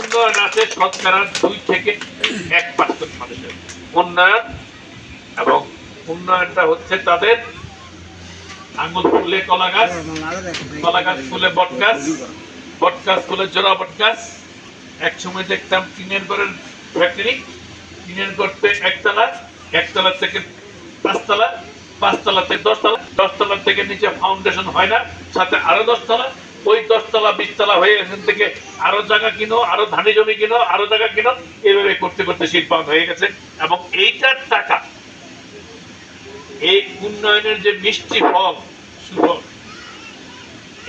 উন্নয়ন আছে শতকরা দুই থেকে এক পার্সেন্ট মানুষের। উন্নয়ন এবং উন্নয়নটা হচ্ছে তাদের আঙুল ফুলে কলা গাছ কলা গাছ ফুলে বট গাছ বট গাছ ফুলে জোড়া বট গাছ। এক সময় দেখতাম টিনের ঘরের ফ্যাক্টরি টিনের করতে একতলা একতলা থেকে পাঁচতলা পাঁচতলা থেকে দশতলা দশতলা থেকে নিচে ফাউন্ডেশন হয় না, সাথে আরও দশতলা। ওই দশতলা বিশতলা হয়ে এখান থেকে আরও জায়গা কিনো আরও ধানি জমি কিনো আরও জায়গা কিনো এইভাবে করতে করতে শিল্পায়ন হয়ে গেছে। এবং এইটার টাকা এই উন্নয়নের যে মিষ্টি ফল শুভ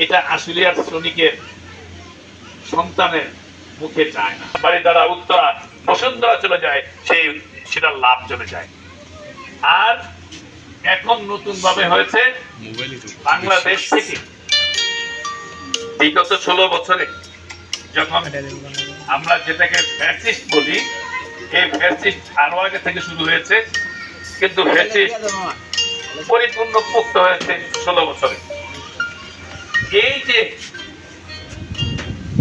এটা আসলে আর শ্রমিকের সন্তানের মুখে যায় না। বাড়ি দ্বারা উত্তরা বসুন্ধরা চলে যায় সেই সেটার লাভ চলে যায়। আর এখন নতুন ভাবে হয়েছে বাংলাদেশ থেকে বিগত ষোলো বছরে যখন আমরা যেটাকে ফ্যাসিস্ট বলি এই ফ্যাসিস্ট আরও আগে থেকে শুরু হয়েছে কিন্তু ফ্যাসিস্ট পরিপূর্ণ মুক্ত হয়েছে ষোলো বছরে। এই যে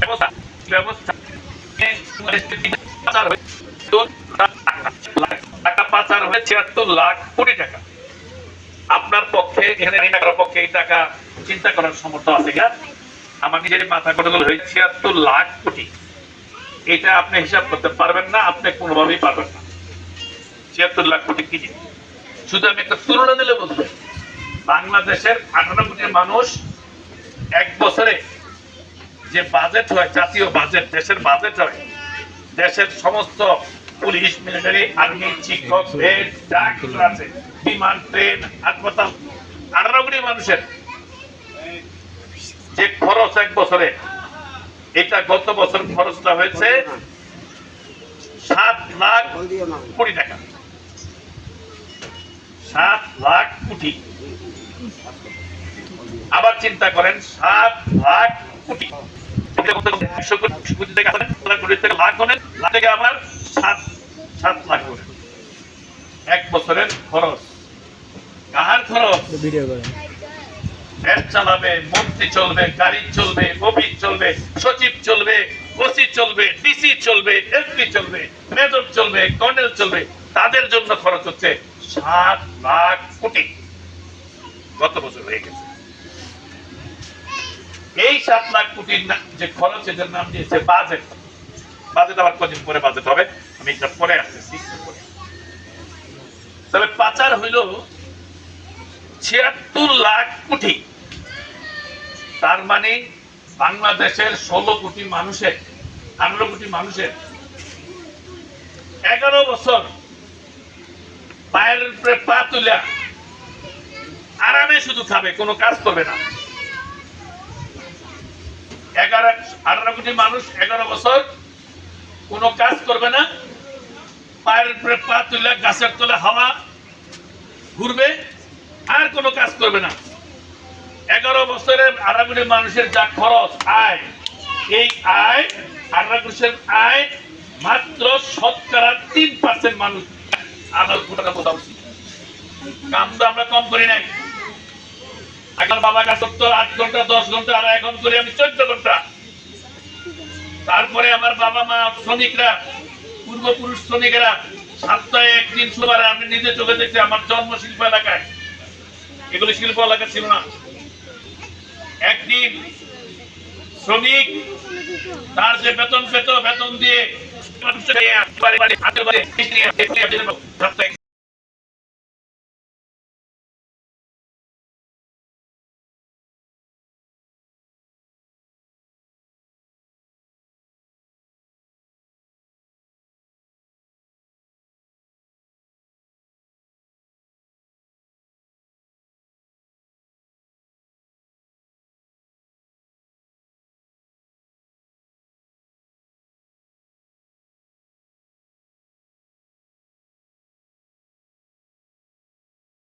ব্যবস্থা ব্যবস্থা টাকা পাচার হয়ে ছিয়াত্তর লাখ কোটি টাকা। আপনার পক্ষে এখানে পক্ষে এই টাকা চিন্তা করার সমর্থ আছে কিনা? আমার নিজের মাথা কত হয়ে ছিয়াত্তর লাখ কোটি। এটা আপনি হিসাব করতে পারবেন না, আপনি কোনোভাবেই পারবেন না। ছিয়াত্তর লাখ কোটি কি জিনিস? শুধু আমি একটা তুলনা দিলে বুঝবেন। বাংলাদেশের আঠারো কোটি মানুষ এক বছরে যে বাজেট হয়, জাতীয় বাজেট দেশের বাজেট হয়, দেশের সমস্ত পুলিশ মিলিটারি আর্মি শিক্ষক আছে, বিমান, ট্রেন, হাসপাতাল, আঠারো কোটি মানুষের। যে খরচ এক বছরে, এটা গত বছর খরচটা হয়েছে সাত লাখ কোটি টাকা। সাত লাখ কোটি। আবার চিন্তা করেন, সাত লাখ কোটি। এক বছরের খরচ। কাহার খরচ? ভ্যান চালাবে মন্ত্রী চলবে, গাড়ি চলবে অফিস চলবে, সচিব চলবে, ওসি চলবে, ডিসি চলবে এসপি চলবে, মেজর চলবে, কর্নেল চলবে, তাদের জন্য খরচ হচ্ছে সাত লাখ কোটি। গত বছর হয়ে গেছে। এই সাত লাখ কোটির যে খরচ, এদের নাম দিয়েছে বাজেট বাজেট আবার কদিন পরে বাজেট হবে? আমি এটা পরে আসতেছি। তবে পাচার হইল ছিয়াত্তর লাখ কোটি। তার মানে বাংলাদেশের ষোলো কোটি মানুষের আঠারো কোটি মানুষের এগারো বছর পায়ের উপরে পা তুলে আরামে শুধু খাবে, কোনো কাজ করবে না। এগারো, আঠারো কোটি মানুষ এগারো বছর কোনো কাজ করবে না, পায়ের উপরে পা তুলে গাছের তলে হাওয়া ঘুরবে, আর কোনো কাজ করবে না। এগারো বছরের আড়াগুড়ি মানুষের যা খরচ আয়, এই আয় আড়াগুড়ির আয় মাত্র শতকরা তিন পার্সেন্ট মানুষ আঠারো কোটি টাকা বোঝা উচিত। কাম তো আমরা কম করি নাই। এখন বাবা করতো আট ঘণ্টা, দশ ঘণ্টা আর এখন করি আমি চোদ্দ ঘণ্টা। তারপরে আমার বাবা মা শ্রমিকরা, পূর্বপুরুষ শ্রমিকেরা, সপ্তাহে একদিন সোমবার আমি নিজে চোখে দেখছি আমার জন্ম শিল্প এলাকায়। এগুলো শিল্প এলাকা ছিল না। একদিন শ্রমিক তার যে বেতন পেত বেতন দিয়ে